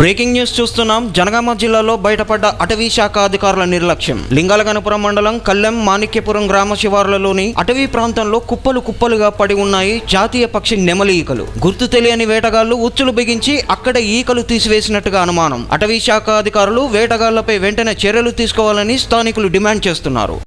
Breaking news చూస్తున్నాం. జనగామ జిల్లాలో బయటపడ్డ అటవీ శాఖ అధికారుల నిర్లక్ష్యం. లింగాలగనపురం మండలం కల్లెం మాణిక్యపురం గ్రామ శివారులలోని అటవీ ప్రాంతంలో కుప్పలు కుప్పలుగా పడి ఉన్నాయి జాతీయ పక్షి నెమలి ఈకలు. గుర్తు తెలియని వేటగాళ్ళు ఉచ్చులు బిగించి అక్కడ ఈకలు తీసివేసినట్టుగా అనుమానం. అటవీ శాఖ అధికారులు వేటగాళ్ళపై వెంటనే చర్యలు తీసుకోవాలని స్థానికులు డిమాండ్ చేస్తున్నారు.